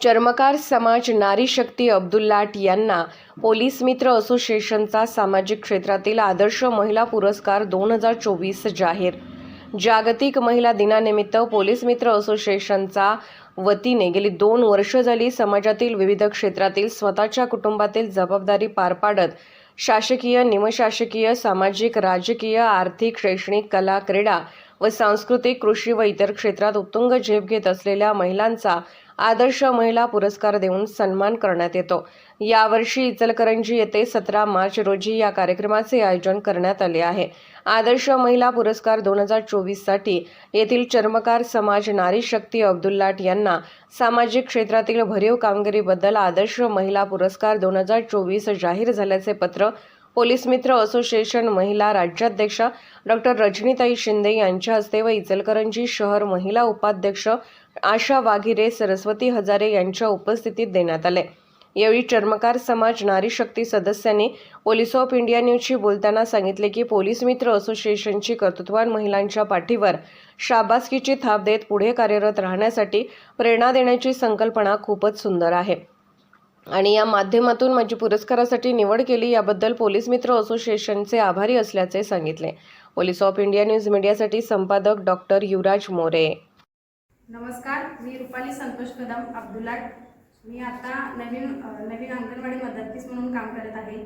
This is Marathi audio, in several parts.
चर्मकार समाज नारी शक्ती अब्दुल्लाट यांना पोलीस मित्र असोसिएशनचा सामाजिक क्षेत्रातील आदर्श महिला पुरस्कार दोन हजार चोवीस जाहीर. जागतिक महिला दिनानिमित्त पोलीस मित्र असोसिएशनचा वतीने गेली दोन वर्ष झाली समाजातील विविध क्षेत्रातील स्वतःच्या कुटुंबातील जबाबदारी पार पाडत शासकीय निमशासकीय सामाजिक राजकीय आर्थिक शैक्षणिक कला क्रीडा व सांस्कृतिक कृषी व इतर क्षेत्रात उत्तुंग झेप घेत असलेल्या महिलांचा आदर्श महिला पुरस्कार देऊन सन्मान करण्यात येतो. यावर्षी इचलकरंजी येथे सतरा मार्च रोजी या कार्यक्रमाचे आयोजन करण्यात आले आहे. आदर्श महिला पुरस्कार दोन हजार चोवीससाठी येथील चर्मकार समाज नारी शक्ती अब्दुल्लाट यांना सामाजिक क्षेत्रातील भरीव कामगिरीबद्दल आदर्श महिला पुरस्कार दोन हजार चोवीस जाहीर झाल्याचे पत्र पोलीस मित्र असोसिएशन महिला राज्याध्यक्षा डॉक्टर रजनीताई शिंदे यांच्या हस्ते व इचलकरंजी शहर महिला उपाध्यक्ष आशा वाघिरे सरस्वती हजारे यांच्या उपस्थितीत देण्यात आले. यावेळी चर्मकार समाज नारी शक्ती सदस्यांनी पोलीस ऑफ इंडिया न्यूजशी बोलताना सांगितले की पोलीस मित्र असोसिएशनची कर्तृत्वान महिलांच्या पाठीवर शाबासकीची थाप देत पुढे कार्यरत राहण्यासाठी प्रेरणा देण्याची संकल्पना खूपच सुंदर आहे. आणि या माध्यमातून माझी पुरस्कारासाठी निवड केली. याबद्दल पोलीस मित्र असोसिएशनचे आभारी असल्याचे सांगितले. पोलीस ऑफ इंडिया न्यूज मीडियासाठी संपादक डॉक्टर युवराज मोरे. नमस्कार मी रुपाली संतोष कदम अब्दुलाट मी आता नवीन नवीन अंगणवाडी मदतनीस म्हणून काम करत आहे.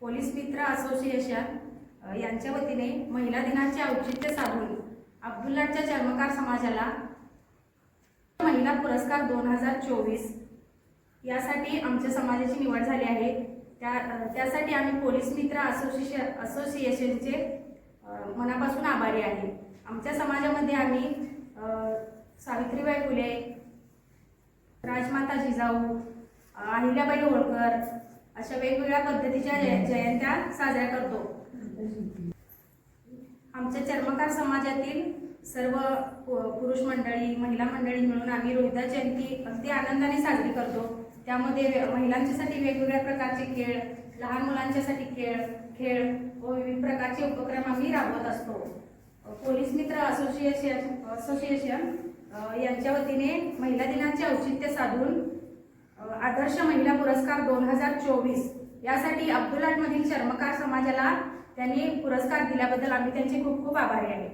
पोलीस मित्र असोसिएशन यांच्या वतीने महिला दिनाचे औचित्य साधून अब्दुलाटच्या चर्मकार समाजाला महिला पुरस्कार दोन हजार चोवीस. यासाठी आमच्या समाजाची निवड झाली आहे. त्या त्यासाठी आम्ही पोलीस मित्र असोसिएशन असोसिएशनचे मनापासून आभारी आहे. आमच्या समाजामध्ये आम्ही सावित्रीबाई फुले राजमाता जिजाऊ अहिल्याबाई होळकर अशा वेगवेगळ्या पद्धतीच्या जय- जयंत्या साजऱ्या करतो. आमच्या चर्मकार समाजातील सर्व पुरुष मंडळी महिला मंडळी मिळून आम्ही रोहिदा जयंती अगदी आनंदाने साजरी करतो. त्यामध्ये महिलांच्यासाठी वेगवेगळ्या प्रकारचे खेळ लहान मुलांच्यासाठी खेळ खेळ व विविध प्रकारचे उपक्रम आम्ही राबवत असतो. पोलीस मित्र असोसिएशन असोसिएशन यांच्या वतीने महिला दिनाचे औचित्य साधून आदर्श महिला पुरस्कार दोन हजार चोवीस यासाठी अब्दुलाटमधील चर्मकार समाजाला त्यांनी पुरस्कार दिल्याबद्दल आम्ही त्यांचे खूप खूप आभारी आहे.